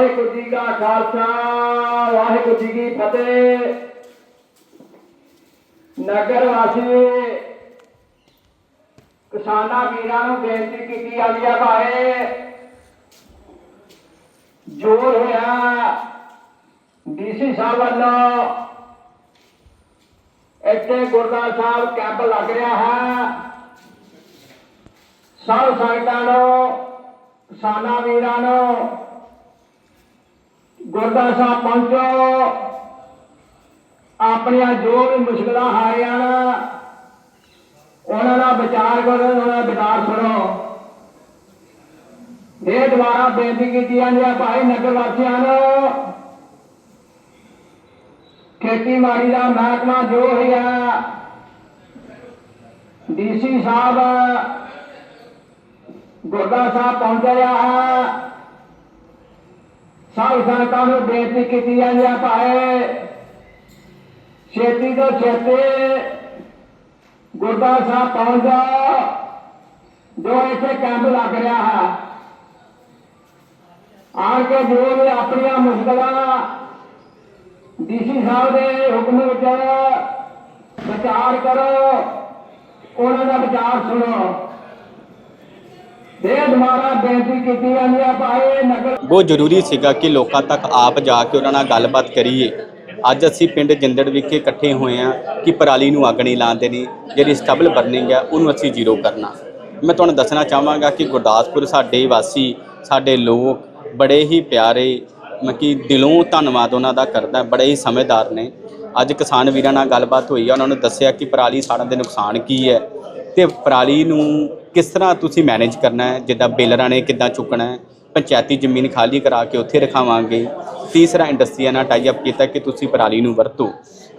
ਵਾਹਿਗੁਰੂ ਜੀ ਕਾ ਖਾਲਸਾ, ਵਾਹਿਗੁਰੂ ਜੀ ਕੀ ਫਤਿਹ। ਨਗਰ ਵਾਸੀ ਕਿਸਾਨਾਂ ਵੀਰਾਂ ਨੂੰ ਬੇਨਤੀ ਕੀਤੀ ਜਾਂਦੀ ਹੈ ਭਾਏ ਜੋਰ ਹੋਇਆ ਡੀਸੀ ਸਾਹਿਬ ਵੱਲੋਂ ਇੱਥੇ ਗੁਰਦਾਸ ਸਾਹਿਬ ਕੈਂਪ ਲੱਗ ਰਿਹਾ ਹੈ। ਸਭ ਸੰਗਤਾਂ ਨੂੰ, ਕਿਸਾਨਾਂ ਵੀਰਾਂ ਨੂੰ ਗੁਰਦਾ ਸਾਹਿਬ ਪਹੁੰਚੋ। ਆਪਣੀਆਂ ਜੋ ਵੀ ਮੁਸ਼ਕਲਾਂ ਹਾਰੀਆਂ ਉਹਨਾਂ ਦਾ ਵਿਚਾਰ ਕਰੋ, ਉਹਨਾਂ ਦਾ ਵਿਚਾਰ ਸੁਣੋ। ਇਹ ਦੁਆਰਾ ਬੇਨਤੀ ਕੀਤੀ ਜਾਂਦੀ ਹੈ ਭਾਈ ਨਗਰ ਵਾਸੀਆਂ ਨੂੰ। ਖੇਤੀਬਾੜੀ ਦਾ ਮਹਿਕਮਾ ਜੋ ਹੈ ਡੀਸੀ ਸਾਹਿਬ ਗੁਰਦਾ ਸਾਹਿਬ ਪਹੁੰਚ ਰਿਹਾ ਹੈ ਸਭ ਸੰਗਤਾਂ ਨੂੰ ਬੇਨਤੀ ਕੀਤੀ ਜਾਂਦੀ ਹੈ ਭਾਈ ਛੇਤੀ ਤੋਂ ਛੇਤੀ ਗੁਰਦਾ ਸਾਹਿਬ ਪਹੁੰਚ ਜਾਓ, ਜੋ ਇੱਥੇ ਕੈਂਪ ਲੱਗ ਰਿਹਾ ਹੈ। ਆਣ ਕੇ ਜੋ ਵੀ ਆਪਣੀਆਂ ਮੁਸ਼ਕਲਾਂ ਡੀਸੀ ਸਾਹਿਬ ਦੇ ਹੁਕਮ ਵਿੱਚ ਵਿਚਾਰ ਕਰੋ, ਉਹਨਾਂ ਦਾ ਵਿਚਾਰ ਸੁਣੋ। ਇਹ ਦੁਆਰਾ ਬੇਨਤੀ ਕੀਤੀ ਜਾਂਦੀ ਹੈ ਭਾਈ ਨਗਰ ਬਹੁਤ ਜ਼ਰੂਰੀ ਸੀਗਾ ਕਿ ਲੋਕਾਂ ਤੱਕ ਆਪ ਜਾ ਕੇ ਉਹਨਾਂ ਨਾਲ ਗੱਲਬਾਤ ਕਰੀਏ। ਅੱਜ ਅਸੀਂ ਪਿੰਡ ਜਿੰਦੜ ਵਿਖੇ ਇਕੱਠੇ ਹੋਏ ਹਾਂ ਕਿ ਪਰਾਲੀ ਨੂੰ ਅੱਗ ਨਹੀਂ ਲਾਉਣ ਦੇਣੀ, ਜਿਹੜੀ ਸਟਬਲ ਬਰਨਿੰਗ ਹੈ ਉਹਨੂੰ ਅਸੀਂ ਜ਼ੀਰੋ ਕਰਨਾ। ਮੈਂ ਤੁਹਾਨੂੰ ਦੱਸਣਾ ਚਾਹਾਂਗਾ ਕਿ ਗੁਰਦਾਸਪੁਰ ਸਾਡੇ ਵਾਸੀ, ਸਾਡੇ ਲੋਕ ਬੜੇ ਹੀ ਪਿਆਰੇ ਮੈਂ ਕਿ ਦਿਲੋਂ ਧੰਨਵਾਦ ਉਹਨਾਂ ਦਾ ਕਰਦਾ, ਬੜੇ ਹੀ ਸਮਝਦਾਰ ਨੇ। ਅੱਜ ਕਿਸਾਨ ਵੀਰਾਂ ਨਾਲ ਗੱਲਬਾਤ ਹੋਈ ਆ, ਉਹਨਾਂ ਨੂੰ ਦੱਸਿਆ ਕਿ ਪਰਾਲੀ ਸਾੜਨ ਦੇ ਨੁਕਸਾਨ ਕੀ ਹੈ ਤੇ ਪਰਾਲੀ ਨੂੰ ਕਿਸ ਤਰ੍ਹਾਂ ਤੁਸੀਂ ਮੈਨੇਜ ਕਰਨਾ ਹੈ? ਜਿੱਦਾਂ ਬੇਲਰਾਂ ਨੇ ਕਿੱਦਾਂ ਚੁੱਕਣਾ ਹੈ? ਪੰਚਾਇਤੀ ਜ਼ਮੀਨ ਖਾਲੀ ਕਰਾ ਕੇ ਉੱਥੇ ਰਖਾਵਾਂਗੇ। ਤੀਸਰਾ ਇੰਡਸਟਰੀਆਂ ਨਾਲ ਟਾਈ ਅਪ ਕੀਤਾ ਕਿ ਤੁਸੀਂ ਪਰਾਲੀ ਨੂੰ ਵਰਤੋ।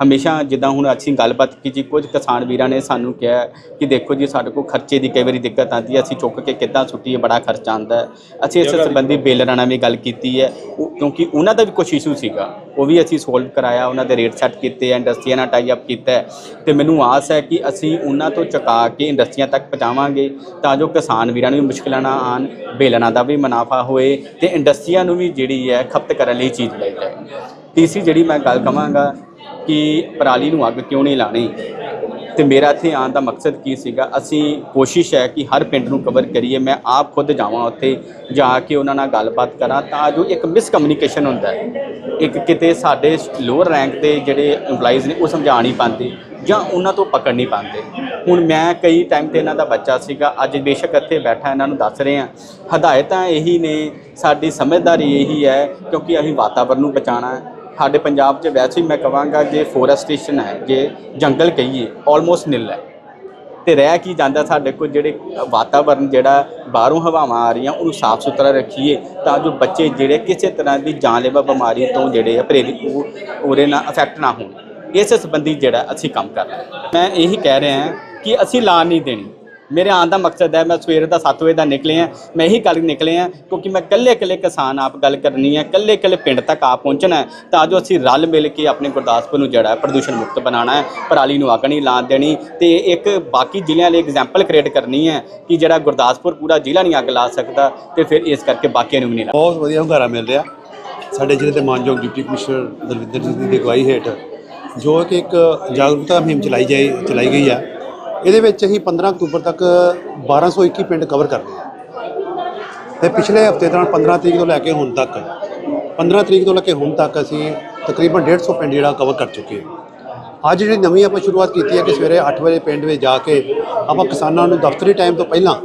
ਹਮੇਸ਼ਾ ਜਿੱਦਾਂ ਹੁਣ ਅਸੀਂ ਗੱਲਬਾਤ ਕੀਤੀ ਕੁਝ ਕਿਸਾਨ ਵੀਰਾਂ ਨੇ ਸਾਨੂੰ ਕਿਹਾ ਕਿ ਦੇਖੋ ਜੀ ਸਾਡੇ ਕੋਲ ਖਰਚੇ ਦੀ ਕਈ ਵਾਰੀ ਦਿੱਕਤ ਆਉਂਦੀ ਹੈ ਅਸੀਂ ਚੁੱਕ ਕੇ ਕਿੱਦਾਂ ਸੁੱਟੀਏ ਬੜਾ ਖਰਚਾ ਆਉਂਦਾ ਅਸੀਂ ਇਸ ਸੰਬੰਧੀ ਬੇਲਰਾਂ ਨਾਲ ਵੀ ਗੱਲ ਕੀਤੀ ਹੈ। ਕਿਉਂਕਿ ਉਹਨਾਂ ਦਾ ਵੀ ਕੁਝ ਇਸ਼ੂ ਸੀਗਾ। ਉਹ ਵੀ ਅਸੀਂ ਸੋਲਵ ਕਰਾਇਆ, ਉਹਨਾਂ ਦੇ ਰੇਟ ਸੈੱਟ ਕੀਤੇ ਆ ਇੰਡਸਟਰੀਆਂ ਨਾਲ ਟਾਈ ਅਪ ਕੀਤਾ ਹੈ। ਤੇ ਮੈਨੂੰ ਆਸ ਹੈ ਕਿ ਅਸੀਂ ਉਹਨਾਂ ਤੋਂ ਚੁਕਾ ਕੇ ਇੰਡਸਟਰੀਆਂ ਤੱਕ ਪਹੁੰਚਾਵਾਂਗੇ, ਤਾਂ ਜੋ ਕਿਸਾਨ ਵੀਰਾਂ ਨੂੰ ਵੀ ਮੁਸ਼ਕਲਾਂ ਨਾ ਆਣ ਬੇਲਰਾਂ ਦਾ ਵੀ ਮੁਨਾਫਾ ਹੋਏ ਤੇ ਇੰਡਸਟਰੀਆਂ ਨੂੰ ਵੀ ਜਿਹੜੀ ਹੈ ਖਪਤ ਕਰਨ ਲਈ ਚੀਜ਼ ਮਿਲ ਜਾਏ। ਤੀਸਰੀ ਜਿਹੜੀ ਮੈਂ ਗੱਲ ਕਵਾਂਗਾ ਕਿ ਪਰਾਲੀ ਨੂੰ ਅੱਗ ਕਿਉਂ ਨਹੀਂ ਲਾਣੀ? ਤੇ ਮੇਰਾ ਇੱਥੇ ਆਉਣ ਦਾ ਮਕਸਦ ਕੀ ਸੀਗਾ? ਅਸੀਂ ਕੋਸ਼ਿਸ਼ ਹੈ ਕਿ ਹਰ ਪਿੰਡ ਨੂੰ ਕਵਰ ਕਰੀਏ। ਮੈਂ ਆਪ ਖੁਦ ਜਾਵਾਂ ਉੱਥੇ, ਜਾ ਕੇ ਉਹਨਾਂ ਨਾਲ ਗੱਲਬਾਤ ਕਰਾਂ ਤਾਂ ਜੋ ਇੱਕ ਮਿਸਕਮਿਊਨੀਕੇਸ਼ਨ ਹੁੰਦਾ ਹੈ। ਇੱਕ ਕਿਤੇ ਸਾਡੇ ਲੋਅਰ ਰੈਂਕ ਦੇ ਜਿਹੜੇ EMPLOYEES ਨੇ ਉਹ ਸਮਝਾ ਨਹੀਂ ਪਾਉਂਦੇ ਜਾਂ ਉਹਨਾਂ ਤੋਂ ਪਕੜ ਨਹੀਂ ਪਾਉਂਦੇ। ਹੁਣ ਮੈਂ ਕਈ ਟਾਈਮ ਤੇ ਇਹਨਾਂ ਦਾ ਬੱਚਾ ਸੀਗਾ। ਅੱਜ ਬੇਸ਼ੱਕ ਇੱਥੇ ਬੈਠਾ, ਇਹਨਾਂ ਨੂੰ ਦੱਸ ਰਹੇ ਹਾਂ। ਹਦਾਇਤਾਂ ਇਹੀ ਨੇ, ਸਾਡੀ ਸਮਝਦਾਰੀ ਇਹੀ ਹੈ ਕਿਉਂਕਿ ਅਸੀਂ ਵਾਤਾਵਰਨ ਨੂੰ ਬਚਾਉਣਾ ਹੈ। ਸਾਡੇ ਪੰਜਾਬ 'ਚ ਵੈਸੇ ਹੀ ਮੈਂ ਕਹਾਂਗਾ ਜੇ ਫੋਰੈਸਟੇਸ਼ਨ ਹੈ, ਜੇ ਜੰਗਲ ਕਹੀਏ ਆਲਮੋਸਟ ਨਿਲ ਹੈ। ਤੇ ਰਹਿ ਕੀ ਜਾਂਦਾ ਸਾਡੇ ਕੋਲ ਜਿਹੜੇ ਵਾਤਾਵਰਨ, ਜਿਹੜਾ ਬਾਹਰੋਂ ਹਵਾਵਾਂ ਆ ਰਹੀਆਂ, ਉਹਨੂੰ ਸਾਫ਼ ਸੁਥਰਾ ਰੱਖੀਏ ਤਾਂ ਜੋ ਬੱਚੇ ਜਿਹੜੇ ਕਿਸੇ ਤਰ੍ਹਾਂ ਦੀ ਜਾਨਲੇਵਾ ਬਿਮਾਰੀ ਤੋਂ ਜਿਹੜੇ ਆ ਪ੍ਰੇਰਿਤ ਉਹਦੇ ਨਾਲ ਅਫੈਕਟ ਨਾ ਹੋਣ। ਇਸ ਸੰਬੰਧੀ ਜਿਹੜਾ ਅਸੀਂ ਕੰਮ ਕਰ ਰਹੇ ਮੈਂ ਇਹੀ ਕਹਿ ਰਿਹਾ ਕਿ ਅਸੀਂ ਲਾਣ ਨਹੀਂ ਦੇਣੀ। ਮੇਰੇ ਆਉਣ ਦਾ ਮਕਸਦ ਹੈ, ਮੈਂ ਸਵੇਰ ਦਾ 7 ਵਜੇ ਦਾ ਨਿਕਲੇ ਆ ਮੈਂ ਇਹੀ ਗੱਲ ਨਿਕਲੇ ਆ ਕਿਉਂਕਿ ਮੈਂ ਇਕੱਲੇ ਇਕੱਲੇ ਕਿਸਾਨ ਆਪ ਗੱਲ ਕਰਨੀ ਹੈ, ਇਕੱਲੇ ਇਕੱਲੇ ਪਿੰਡ ਤੱਕ ਆ ਪਹੁੰਚਣਾ ਹੈ, ਤਾਂ ਜੋ ਅਸੀਂ ਰਲ ਮਿਲ ਕੇ ਆਪਣੇ ਗੁਰਦਾਸਪੁਰ ਨੂੰ ਜਿਹੜਾ ਪ੍ਰਦੂਸ਼ਣ ਮੁਕਤ ਬਣਾਉਣਾ ਹੈ, ਪਰਾਲੀ ਨੂੰ ਅੱਗ ਨਹੀਂ ਲਾਣ ਦੇਣੀ ਤੇ ਇੱਕ ਬਾਕੀ ਜ਼ਿਲ੍ਹਿਆਂ ਲਈ ਐਗਜ਼ਾਮਪਲ ਕ੍ਰੀਏਟ ਕਰਨੀ ਹੈ ਕਿ ਜਿਹੜਾ ਗੁਰਦਾਸਪੁਰ ਪੂਰਾ ਜ਼ਿਲ੍ਹਾ ਨਹੀਂ ਅੱਗ ਲਾ ਸਕਦਾ ਤੇ ਫਿਰ ਇਸ ਕਰਕੇ ਬਾਕੀਆਂ ਨੂੰ ਵੀ ਨਹੀਂ ਲਾ ਬਹੁਤ ਵਧੀਆ ਹੁੰਗਾਰਾ ਮਿਲ ਰਿਹਾ। ਸਾਡੇ ਜ਼ਿਲ੍ਹੇ ਦੇ ਮਾਨਯੋਗ ਡਿਪਟੀ ਕਮਿਸ਼ਨਰ ਦਲਵਿੰਦਰ ਜੀ ਦੀ ਅਗਵਾਈ ਹੇਠ ਜੋ ਕਿ ਇੱਕ ਜਾਗਰੂਕਤਾ ਮੁਹਿੰਮ ਚਲਾਈ ਜਾਈ, ਚਲਾਈ ਗਈ ਆ ਇਹਦੇ ਵਿੱਚ ਅਸੀਂ 15 ਅਕਤੂਬਰ ਤੱਕ 1221 ਪਿੰਡ ਕਵਰ ਕਰਨੇ ਹਾਂ ਤੇ ਪਿਛਲੇ ਹਫ਼ਤੇ ਦੌਰਾਨ 15 ਤਰੀਕ ਤੋਂ ਲੈ ਕੇ ਹੁਣ ਤੱਕ 15 ਤਰੀਕ ਤੋਂ ਲੈ ਕੇ ਹੁਣ ਤੱਕ ਅਸੀਂ ਤਕਰੀਬਨ 150 ਪਿੰਡ ਜਿਹੜਾ ਕਵਰ ਕਰ ਚੁੱਕੇ ਹਾਂ ਅੱਜ ਜਿਹੜੀ ਨਵੀਂ ਆਪਾਂ ਸ਼ੁਰੂਆਤ ਕੀਤੀ ਹੈ ਕਿ ਸਵੇਰੇ 8 ਵਜੇ ਪਿੰਡ ਵਿੱਚ ਜਾ ਕੇ ਆਪਾਂ ਕਿਸਾਨਾਂ ਨੂੰ ਦਫ਼ਤਰੀ ਟਾਈਮ ਤੋਂ ਪਹਿਲਾਂ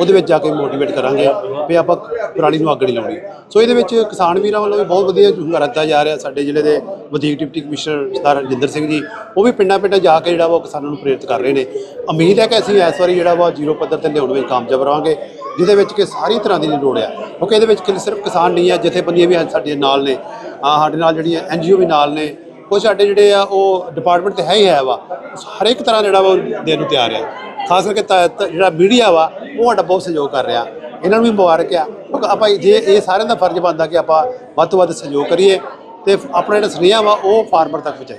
ਉਹਦੇ ਵਿੱਚ ਜਾ ਕੇ ਮੋਟੀਵੇਟ ਕਰਾਂਗੇ। ਵੀ ਆਪਾਂ ਪਰਾਲੀ ਨੂੰ ਅੱਗ ਨਹੀਂ ਲਾਉਣੀ। ਸੋ ਇਹਦੇ ਵਿੱਚ ਕਿਸਾਨ ਵੀਰਾਂ ਵੱਲੋਂ ਵੀ ਬਹੁਤ ਵਧੀਆ ਹੁੰਗਾਰਾ ਦਿੱਤਾ ਜਾ ਰਿਹਾ ਸਾਡੇ ਜ਼ਿਲ੍ਹੇ ਦੇ ਵਧੀਕ ਡਿਪਟੀ ਕਮਿਸ਼ਨਰ ਸਰਦਾਰ ਰਜਿੰਦਰ ਸਿੰਘ ਜੀ। ਉਹ ਵੀ ਪਿੰਡਾਂ ਪਿੰਡਾਂ ਜਾ ਕੇ ਜਿਹੜਾ ਵਾ ਉਹ ਕਿਸਾਨਾਂ ਨੂੰ ਪ੍ਰੇਰਿਤ ਕਰ ਰਹੇ ਨੇ। ਉਮੀਦ ਹੈ ਕਿ ਅਸੀਂ ਇਸ ਵਾਰੀ ਜਿਹੜਾ ਵਾ ਜ਼ੀਰੋ ਪੱਧਰ ਤੇ ਲਿਆਉਣ ਵਿੱਚ ਕਾਮਯਾਬ ਰਹਾਂਗੇ, ਜਿਹਦੇ ਵਿੱਚ ਕਿ ਸਾਰੀ ਤਰ੍ਹਾਂ ਦੀ ਲੋੜ ਆ। ਕਿਉਂਕਿ ਇਹਦੇ ਵਿੱਚ ਸਿਰਫ ਕਿਸਾਨ ਨਹੀਂ ਆ, ਜਥੇਬੰਦੀਆਂ ਵੀ ਅੱਜ ਸਾਡੇ ਨਾਲ ਨੇ। ਸਾਡੇ ਨਾਲ ਜਿਹੜੀਆਂ ਐਨਜੀਓ ਵੀ ਨਾਲ ਨੇ। ਕੁਝ ਸਾਡੇ ਜਿਹੜੇ ਆ ਉਹ ਡਿਪਾਰਟਮੈਂਟ ਤੇ ਹੈ ਹੀ ਹੈ ਵਾ। ਹਰ ਇੱਕ ਤਰ੍ਹਾਂ ਜਿਹੜਾ ਵਾ ਉਹ ਦੇਣ ਨੂੰ ਤਿਆਰ ਆ। ਖਾਸ ਕਰਕੇ ਤ- ਜਿਹੜਾ ਮੀਡੀਆ ਵਾ, ਉਹ ਸਾਡਾ ਬਹੁਤ ਸਹਿਯੋਗ ਕਰ ਰਿਹਾ। ਇਹਨਾਂ ਨੂੰ ਵੀ ਮੁਬਾਰਕ ਆ। ਕਿਉਂਕਿ ਆਪਾਂ ਜੇ ਇਹ ਸਾਰਿਆਂ ਦਾ ਫਰਜ਼ ਬਣਦਾ ਕਿ ਆਪਾਂ ਵੱਧ ਤੋਂ ਵੱਧ ਸਹਿਯੋਗ ਕਰੀਏ ਤੇ ਆਪਣਾ ਜਿਹੜਾ ਸੁਨੇਹਾ ਵਾ ਉਹ ਫਾਰਮਰ ਤੱਕ ਪਹੁੰਚਾਈਏ।